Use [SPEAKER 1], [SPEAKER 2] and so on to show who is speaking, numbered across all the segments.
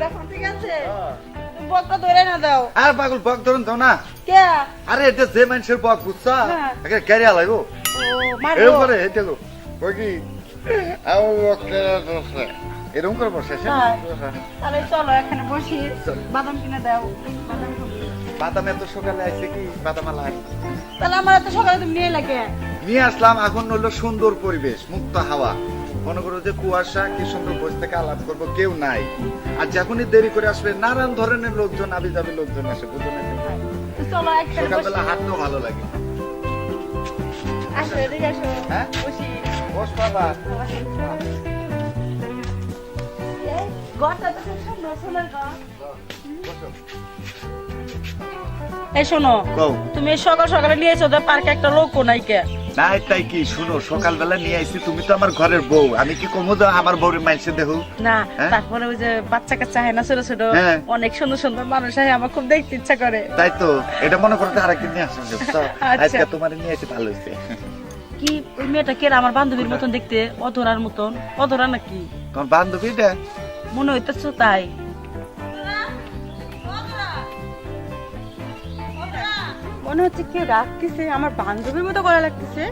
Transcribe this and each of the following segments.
[SPEAKER 1] যখন ঠিক আছে। বকটা ধরে না দাও।
[SPEAKER 2] আর পাগল বক ধরুন না
[SPEAKER 1] কে?
[SPEAKER 2] আরে এটা যে মানুষের বক বুঝছা?
[SPEAKER 1] হ্যাঁ।
[SPEAKER 2] একে ক্যারিয়া লাগো
[SPEAKER 1] মারবো।
[SPEAKER 2] এরকম করে গো। ওই কি? আমার বকটা দোষে এরকম করে বসে
[SPEAKER 1] হ্যাঁ। তাহলে চলো এখানে বসি। বাদাম কিনে দাও। বাদাম
[SPEAKER 2] এত সকালে আইছে কি? বাদাম
[SPEAKER 1] তাহলে আমার এত সকালে তুমি নিয়ে লাগে
[SPEAKER 2] নিয়ে আসলাম এখন হলো সুন্দর পরিবেশ মুক্ত হাওয়া। মনে করো যে কুয়াশা কি সুন্দর বসে থেকে আলাপ করব কেউ নাই। আর যখনই দেরি করে আসবে নানান ধরনের লোকজন আবি যাবে লোকজন আসে বুঝো না সকালবেলা হাঁটতেও ভালো লাগে। হ্যাঁ?
[SPEAKER 1] বস।
[SPEAKER 2] বাবা।
[SPEAKER 1] এই, শোনো তুমি সকাল সকালে নিয়ে এসো তো পার্কে একটা লোকও নাই কে।
[SPEAKER 2] না তাই কি? শুনো সকালবেলা নিয়ে আইছি তুমি তো আমার ঘরের বউ। আমি কি কমো দাও আমার বউরের মাইসে দেখো
[SPEAKER 1] না
[SPEAKER 2] হ্যাঁ?
[SPEAKER 1] তারপরে ওই যে বাচ্চা কাচ্চা হয় না ছোট ছোট
[SPEAKER 2] হ্যাঁ।
[SPEAKER 1] অনেক সুন্দর সুন্দর মানুষ হয় আমার খুব দেখতে ইচ্ছা করে।
[SPEAKER 2] তাই তো এটা মনে করতে আরেকদিন নিয়ে বুঝছ?
[SPEAKER 1] আচ্ছা।
[SPEAKER 2] আজকে তোমার নিয়ে এসে ভালো
[SPEAKER 1] কি ওই মেয়েটা কে আমার বান্ধবীর মতন দেখতে অধরার মতন। অধরা নাকি?
[SPEAKER 2] তোমার বান্ধবীটা
[SPEAKER 1] মনে হইতেছে তাই। মনে হচ্ছে কেউ ডাকতেছে আমার বান্ধবীর মতো করা লাগতেছে।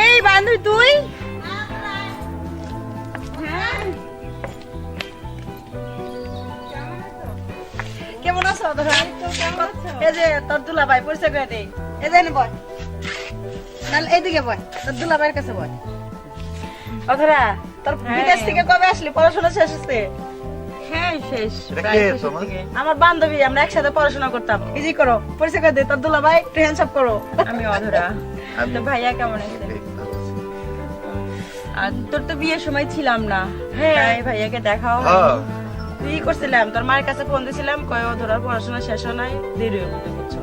[SPEAKER 1] এই বান্ধবী তুই? হ্যাঁ। কেমন আছো এই যে তোর দুলাভাই পরিচয় করে দেই এই যে বয়। নাহলে এইদিকে বয় তোর দুলাভাইয়ের কাছে বয়। অধরা তোর বিদেশ থেকে কবে আসলি? পড়াশোনা শেষ হচ্ছে।
[SPEAKER 3] হ্যাঁ শেষ।
[SPEAKER 1] আমার বান্ধবী আমরা একসাথে পড়াশোনা করতাম। ইজি করো পরিচয় করে দে তোর দুলাভাই একটু হ্যান্ডসাপ করো।
[SPEAKER 3] আমি অধরা। তো ভাইয়া কেমন আছে। আর তোর তো বিয়ের সময় ছিলাম না।
[SPEAKER 1] হ্যাঁ।
[SPEAKER 3] ভাইয়াকে দেখাও
[SPEAKER 2] হ্যাঁ,
[SPEAKER 1] তুই করছিলাম তোর মায়ের কাছে ফোন দিছিলাম কয় ও ধরার পড়াশোনা শেষ হয় নাই? দেরি হয়ে বুঝছ?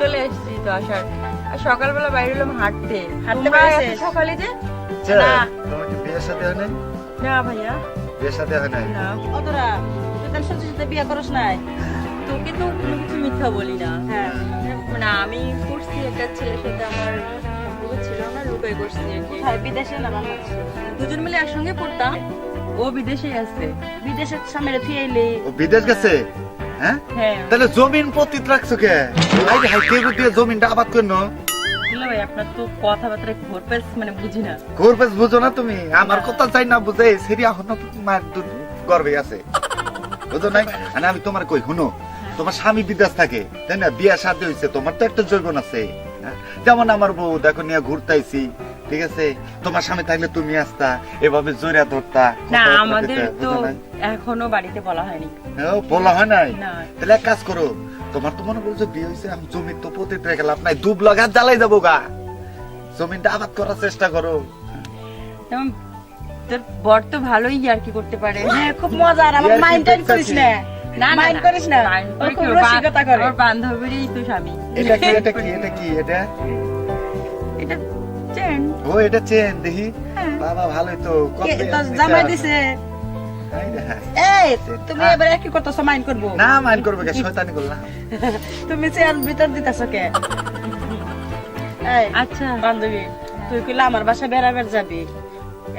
[SPEAKER 3] চলে এসেছি তো আসার। আর সকালবেলা বাইরে হলাম হাঁটতে।
[SPEAKER 1] হাঁটতে?
[SPEAKER 3] এত সকালে যে?
[SPEAKER 1] না।
[SPEAKER 2] তোমার কি বিয়ের সাথে হয়
[SPEAKER 3] না ভাইয়া।
[SPEAKER 2] বিয়ের সাথে হয় নাই?
[SPEAKER 3] না
[SPEAKER 1] অতরা তুই তাহলে সত্যি সত্যি বিয়ে করস নাই।
[SPEAKER 3] তোকে তো কোনো কিছু মিথ্যা বলি না
[SPEAKER 1] হ্যাঁ।
[SPEAKER 3] মানে আমি করছি একটা ছেলের সাথে আমার সম্পর্ক ছিল আমরা লুকাই করছি আর কি।
[SPEAKER 1] কোথায়? বিদেশে না বাংলাদেশে?
[SPEAKER 3] দুজন মিলে একসঙ্গে পড়তাম। ও বিদেশেই আছে।
[SPEAKER 1] বিদেশের সামনে এলি
[SPEAKER 2] ও বিদেশ গেছে? হ্যাঁ?
[SPEAKER 3] হ্যাঁ।
[SPEAKER 2] তাহলে জমিন পতিত রাখছো কে? হাই হাই কে দিয়ে জমিনটা আবাদ করনো?
[SPEAKER 3] বুঝলো ভাই আপনার তো কথাবার্তা ঘোরপেস মানে বুঝি না।
[SPEAKER 2] ঘুরবেস বুঝো না তুমি। আমার কথা চাই না বুঝে সেরি এখন মায়ের দুধ গর্বে আছে। বুঝো নাই? মানে আমি তোমার কই শুনো? তোমার স্বামী বিদেশ থাকে তাই না? বিয়া হয়েছে তোমার তো একটা জৈবন আছে। হ্যাঁ? যেমন আমার বউ দেখো নিয়ে ঘুরতাইছি ঠিক আছে? তোমার স্বামী থাকলে তুমি আসতা এভাবে জোরিয়া ধরতা
[SPEAKER 3] না আমাদের তো এখনও বাড়িতে বলা হয়নি।
[SPEAKER 2] হ্যাঁ, বলা হয় নাই? তাহলে এক কাজ করো তোমার তো মনে বলছো বিয়ে হয়েছে আমি জমির তো পতিত রেখে লাভ নাই দুব লাগা জ্বালাই যাব গা। জমিনটা আবাদ করার চেষ্টা করো।
[SPEAKER 3] তোর বর তো ভালোই আর কি করতে পারে।
[SPEAKER 1] হ্যাঁ খুব মজা আর আমার মাইন্ড
[SPEAKER 2] করতাছি।
[SPEAKER 1] করিস না।
[SPEAKER 3] না না
[SPEAKER 1] মাইন্ড করিস না?
[SPEAKER 3] mind
[SPEAKER 1] ও
[SPEAKER 3] করে
[SPEAKER 1] খুব
[SPEAKER 3] কি?
[SPEAKER 1] রসিকতা করে।
[SPEAKER 3] ওর বান্ধবীরই তো স্বামী।
[SPEAKER 2] এটা কি এটা কি এটা কি এটা?
[SPEAKER 3] এটা চেন
[SPEAKER 2] ও এটা চেন দেখি।
[SPEAKER 3] হ্যাঁ।
[SPEAKER 2] বাবা ভালোই তো
[SPEAKER 1] জামাই দিছে।
[SPEAKER 2] হাই রে হাই।
[SPEAKER 1] এই তুমি। এবারে কি করতেছো মাইন্ড করব?
[SPEAKER 2] না মাইন্ড করবে কে শয়তানি করলাম।
[SPEAKER 1] তুমি চেয়ার ভিতর দিতেছো কে? এই
[SPEAKER 3] আচ্ছা।
[SPEAKER 1] বান্ধবী তুই কইলে আমার বাসা বেড়াবের যাবি।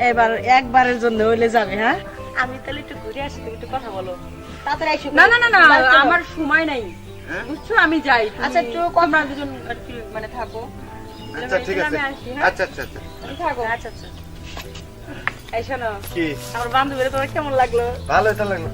[SPEAKER 1] এবার একবারের জন্য হইলে যাবে হ্যাঁ? আমি তাহলে একটু ঘুরে আসি তুমি একটু কথা বলো। তাড়াতাড়ি আইসো
[SPEAKER 3] না না না না আমার সময় নাই।
[SPEAKER 2] হ্যাঁ?
[SPEAKER 3] বুঝছ? আমি যাই
[SPEAKER 1] আচ্ছা, একটু
[SPEAKER 3] তোমরা দুজন মানে থাকো।
[SPEAKER 2] আচ্ছা ঠিক আছে।
[SPEAKER 3] হ্যাঁ?
[SPEAKER 2] আচ্ছা আচ্ছা আচ্ছা।
[SPEAKER 3] থাকো।
[SPEAKER 1] আচ্ছা আচ্ছা। এই শোনো
[SPEAKER 2] কি?
[SPEAKER 1] আমার বান্ধবীরা তোমার কেমন লাগল?
[SPEAKER 2] ভালোই তো লাগল।